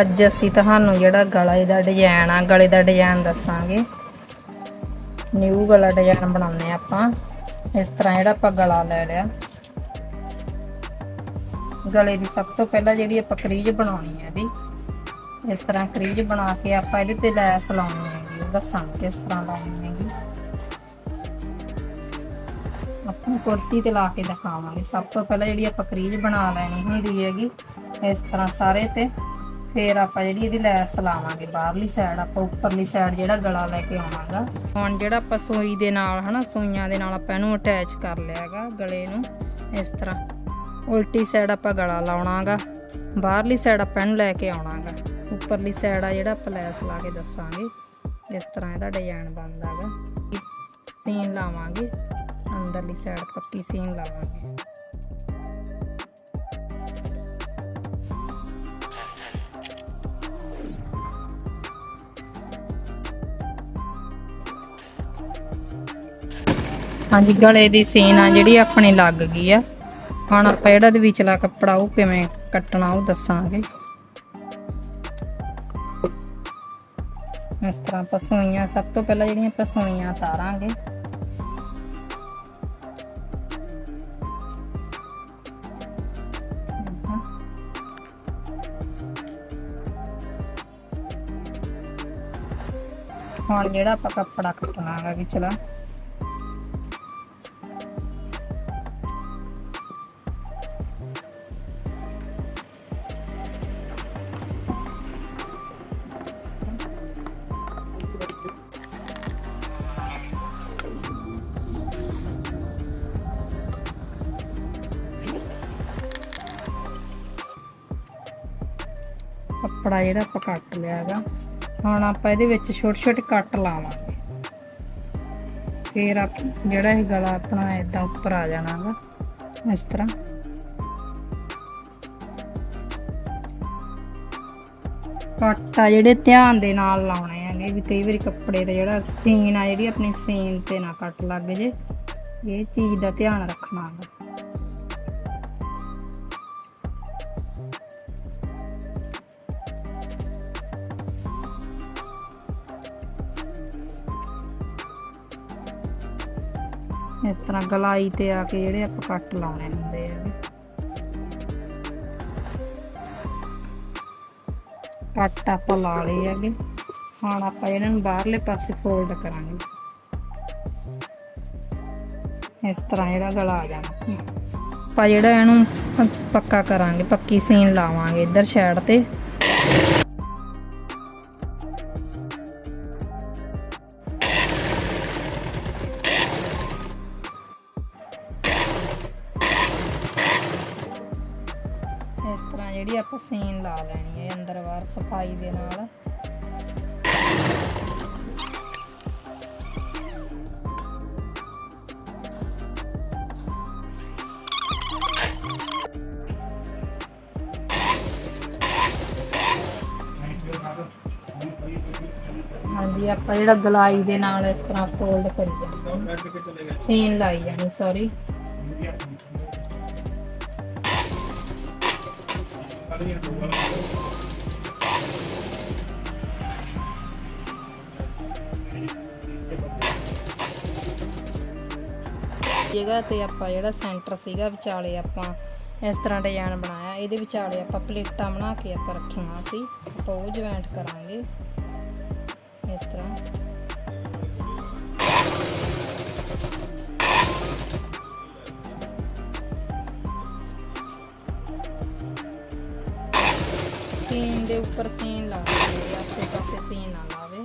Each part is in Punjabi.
ਅੱਜ ਅਸੀਂ ਤੁਹਾਨੂੰ ਜਿਹੜਾ ਗਲੇ ਦਾ ਡਿਜ਼ਾਈਨ ਆ, ਗਲੇ ਦਾ ਡਿਜ਼ਾਈਨ ਦੱਸਾਂਗੇ। ਨਿਊ ਗਲਾ ਡਿਜ਼ਾਈਨ ਬਣਾਉਂਦੇ ਆ ਆਪਾਂ। ਇਸ ਤਰ੍ਹਾਂ ਜਿਹੜਾ ਆਪਾਂ ਗਲਾ ਲੈ ਲਿਆ। ਗਲੇ ਦੀ ਸਭ ਤੋਂ ਪਹਿਲਾਂ ਜਿਹੜੀ ਆਪਾਂ ਕਰੀਜ਼ ਬਣਾਉਣੀ ਹੈ ਇਹਦੀ, ਇਸ ਤਰ੍ਹਾਂ ਕਰੀਜ਼ ਬਣਾ ਕੇ ਆਪਾਂ ਇਹਦੇ ਤੇ ਲੈਸ ਲਾਉਣੀ ਹੈਗੀ, ਉਹ ਦੱਸਾਂਗੇ ਕਿਸ ਤਰ੍ਹਾਂ ਲਾਉਣੀ ਹੈਗੀ। ਆਪਾਂ ਕੁਰਤੀ ਤੇ ਲਾ ਕੇ ਦਿਖਾਵਾਂਗੇ। ਸਭ ਤੋਂ ਪਹਿਲਾਂ ਜਿਹੜੀ ਆਪਾਂ ਕਰੀਜ਼ ਬਣਾ ਲੈਣੀ ਹੁੰਦੀ ਹੈਗੀ, ਇਸ ਤਰ੍ਹਾਂ ਸਾਰੇ ਤੇ ਫੇਰ ਆਪਾਂ ਜਿਹੜੀ ਇਹਦੀ ਲੈਸ ਲਾਵਾਂਗੇ, ਬਾਹਰਲੀ ਸਾਈਡ ਆਪਾਂ ਉੱਪਰਲੀ ਸਾਈਡ ਜਿਹੜਾ ਗਲਾ ਲੈ ਕੇ ਆਉਣਾਗਾ ਹੁਣ ਜਿਹੜਾ ਆਪਾਂ ਸੂਈ ਦੇ ਨਾਲ, ਹਨਾ, ਸੂਈਆਂ ਦੇ ਨਾਲ ਆਪਾਂ ਇਹਨੂੰ ਅਟੈਚ ਕਰ ਲਿਆਗਾ ਗਲੇ ਨੂੰ, ਇਸ ਤਰ੍ਹਾਂ। ਉਲਟੀ ਸਾਈਡ ਆਪਾਂ ਗਲਾ ਲਾਉਣਾਗਾ, ਬਾਹਰਲੀ ਸਾਈਡ ਆਪਾਂ ਇਹਨੂੰ ਲੈ ਕੇ ਆਉਣਾਗਾ। ਉੱਪਰਲੀ ਸਾਈਡ ਆ ਜਿਹੜਾ ਆਪਾਂ ਲੈਸ ਲਾ ਕੇ ਦੱਸਾਂਗੇ, ਇਸ ਤਰ੍ਹਾਂ ਇਹਦਾ ਡਿਜ਼ਾਈਨ ਬਣਦਾਗਾ। ਸੀਨ ਲਾਵਾਂਗੇ, ਅੰਦਰਲੀ ਸਾਈਡ ਪੱਕੀ ਸੀਨ ਲਾਵਾਂਗੇ। ਹਾਂਜੀ, ਗਲੇ ਦੀ ਸੀਨ ਆ ਜਿਹੜੀ ਆਪਣੀ ਲੱਗ ਗਈ ਆ। ਹੁਣ ਆਪਾਂ ਜਿਹੜਾ ਦੇ ਵਿਚਲਾ ਕੱਪੜਾ ਉਹ ਕਿਵੇਂ ਕੱਟਣਾ ਉਹ ਦੱਸਾਂਗੇ। ਇਸ ਤਰ੍ਹਾਂ ਆਪਾਂ ਸੂਈਆਂ, ਸਭ ਤੋਂ ਪਹਿਲਾਂ ਜਿਹੜੀਆਂ ਆਪਾਂ ਸੂਈਆਂ ਤਾਰਾਂਗੇ ਹੁਣ ਜਿਹੜਾ ਆਪਾਂ ਕੱਪੜਾ ਕੱਟਣਾ ਹੈਗਾ ਵਿਚਲਾ ਕੱਪੜਾ ਜਿਹੜਾ ਆਪਾਂ ਕੱਟ ਲਿਆ ਹੈਗਾ, ਹੁਣ ਆਪਾਂ ਇਹਦੇ ਵਿੱਚ ਛੋਟੇ ਛੋਟੇ ਕੱਟ ਲਾਵਾਂਗੇ। ਫਿਰ ਆਪ ਜਿਹੜਾ ਇਹ ਗਲਾ ਆਪਣਾ ਇਦਾਂ ਉੱਪਰ ਆ ਜਾਣਾਗਾ ਇਸ ਤਰ੍ਹਾਂ। ਕੱਟ ਆ ਜਿਹੜੇ ਧਿਆਨ ਦੇ ਨਾਲ ਲਾਉਣੇ ਹੈਗੇ ਵੀ ਕਈ ਵਾਰੀ ਕੱਪੜੇ ਦਾ ਜਿਹੜਾ ਸੀਨ ਆ, ਜਿਹੜੀ ਆਪਣੀ ਸੀਨ ਤੇ ਨਾ ਕੱਟ ਲੱਗ ਜੇ, ਇਹ ਚੀਜ਼ ਦਾ ਧਿਆਨ ਰੱਖਣਾ ਹੈਗਾ। ਇਸ ਤਰ੍ਹਾਂ ਗਲਾਈ ਤੇ ਆ ਕੇ ਜਿਹੜੇ ਆਪਾਂ ਕੱਟ ਲਾਉਣੇ ਹੁੰਦੇ ਆ। ਕੱਟ ਆਪਾਂ ਲਾ ਲਏ ਹੈਗੇ। ਹੁਣ ਆਪਾਂ ਇਹਨਾਂ ਨੂੰ ਬਾਹਰਲੇ ਪਾਸੇ ਫੋਲਡ ਕਰਾਂਗੇ। ਇਸ ਤਰ੍ਹਾਂ ਜਿਹੜਾ ਗਲਾ ਆ ਜਾਣਾ। ਆਪਾਂ ਜਿਹੜਾ ਇਹਨੂੰ ਪੱਕਾ ਕਰਾਂਗੇ, ਪੱਕੀ ਸੀਨ ਲਾਵਾਂਗੇ ਇੱਧਰ ਸਾਈਡ ਤੇ। ਤਰ੍ਹਾਂ ਜਿਹੜੀ ਆਪਾਂ ਸੀਨ ਲਾ ਲੈਣੀ ਹੈ ਅੰਦਰ ਬਾਹਰ ਸਫ਼ਾਈ ਦੇ ਨਾਲ। ਹਾਂਜੀ ਆਪਾਂ ਜਿਹੜਾ ਗਲਾਈ ਦੇ ਨਾਲ ਇਸ ਤਰ੍ਹਾਂ ਫੋਲਡ ਕਰੀ ਜਾਂਦੇ ਹਾਂ ਸੀਨ ਲਾਈ ਜਾਣੀ ਸੌਰੀ ਜਗ੍ਹਾ ਤੇ ਆਪਾਂ ਜਿਹੜਾ ਸੈਂਟਰ ਸੀਗਾ ਵਿਚਾਲੇ ਆਪਾਂ ਇਸ ਤਰ੍ਹਾਂ ਡਿਜ਼ਾਈਨ ਬਣਾਇਆ। ਇਹਦੇ ਵਿਚਾਲੇ ਆਪਾਂ ਪਲੇਟਾਂ ਬਣਾ ਕੇ ਆਪਾਂ ਰੱਖੀਆਂ ਸੀ। ਆਪਾਂ ਉਹ ਜੁਆਇੰਟ ਕਰਾਂਗੇ। ਇਸ ਤਰ੍ਹਾਂ। ਸੀਨ ਦੇ ਉੱਪਰ ਸੀਨ ਲਾ ਦੇ ਆਸੇ ਪਾਸੇ ਸੀਨ ਨਾ ਲਾਵੇ।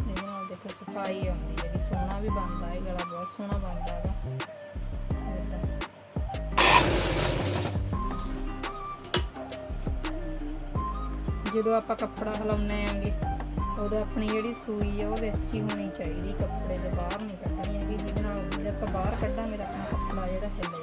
ਇਹਦੇ ਨਾਲ ਦੇਖੋ ਸਫ਼ਾਈ ਆਉਂਦੀ ਹੈ ਕਿ ਸੋਹਣਾ ਵੀ ਬਣਦਾ ਹੈ ਗਲਾ ਬਹੁਤ ਸੋਹਣਾ ਬਣਦਾ ਹੈਗਾ। ਜਦੋਂ ਆਪਾਂ ਕੱਪੜਾ ਹਲਾਉਂਦੇ ਆਂਗੇ, ਉਦੋਂ ਆਪਣੀ ਜਿਹੜੀ ਸੂਈ ਆ, ਉਹ ਵਿੱਚ ਹੀ ਹੋਣੀ ਚਾਹੀਦੀ, ਕੱਪੜੇ ਦੇ ਬਾਹਰ ਨਹੀਂ ਕੱਢਣੀ ਹੈਗੀ। ਜਿਹਦੇ ਨਾਲ ਜੇ ਆਪਾਂ ਬਾਹਰ ਕੱਢਾਂਗੇ ਤਾਂ ਆਪਣਾ ਕੱਪੜਾ ਜਿਹੜਾ ਹਿੱਲ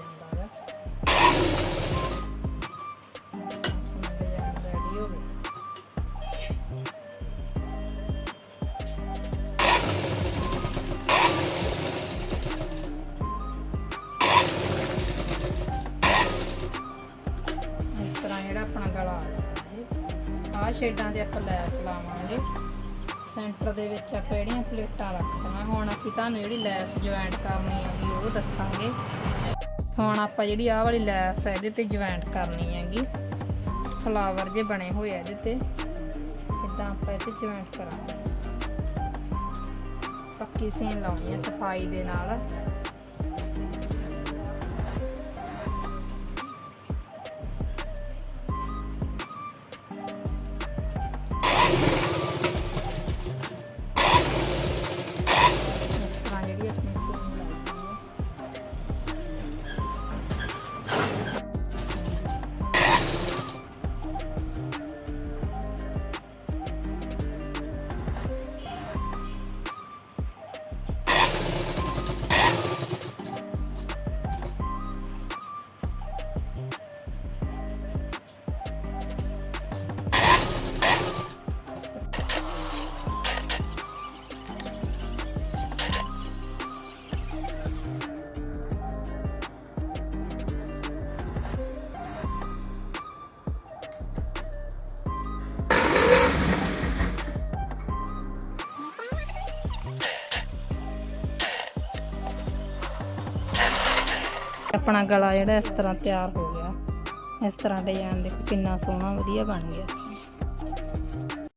ਆਪਣਾ ਗਲਾ ਆ ਆਹ ਸ਼ੇਡਾਂ ਦੇ ਆਪਾਂ ਲੈਸ ਲਾਵਾਂਗੇ। ਸੈਂਟਰ ਦੇ ਵਿੱਚ ਆਪਾਂ ਜਿਹੜੀਆਂ ਪਲੇਟਾਂ ਰੱਖਣੀਆਂ, ਹੁਣ ਅਸੀਂ ਤੁਹਾਨੂੰ ਜਿਹੜੀ ਲੈਸ ਜੁਆਇੰਟ ਕਰਨੀ ਹੈਗੀ, ਉਹ ਦੱਸਾਂਗੇ। ਹੁਣ ਆਪਾਂ ਜਿਹੜੀ ਆਹ ਵਾਲੀ ਲੈਸ ਹੈ, ਇਹਦੇ ਤੇ ਜੁਆਇੰਟ ਕਰਨੀ ਹੈਗੀ। ਫਲਾਵਰ ਜੇ ਬਣੇ ਹੋਏ ਆ ਇਹਦੇ ਤੇ। ਇਦਾਂ ਆਪਾਂ ਇਹਦੇ ਜੁਆਇੰਟ ਕਰਾਂਗੇ। ਪੱਕੀ ਸੀਨ ਲਾਉਣੀ ਹੈ, ਸਫ਼ਾਈ ਦੇ ਨਾਲ। ਆਪਣਾ ਗਲਾ ਜਿਹੜਾ ਇਸ ਤਰ੍ਹਾਂ ਤਿਆਰ ਹੋ ਗਿਆ। ਇਸ ਤਰ੍ਹਾਂ ਡਿਜ਼ਾਈਨ ਦੇਖੋ ਕਿੰਨਾ ਸੋਹਣਾ ਵਧੀਆ ਬਣ ਗਿਆ।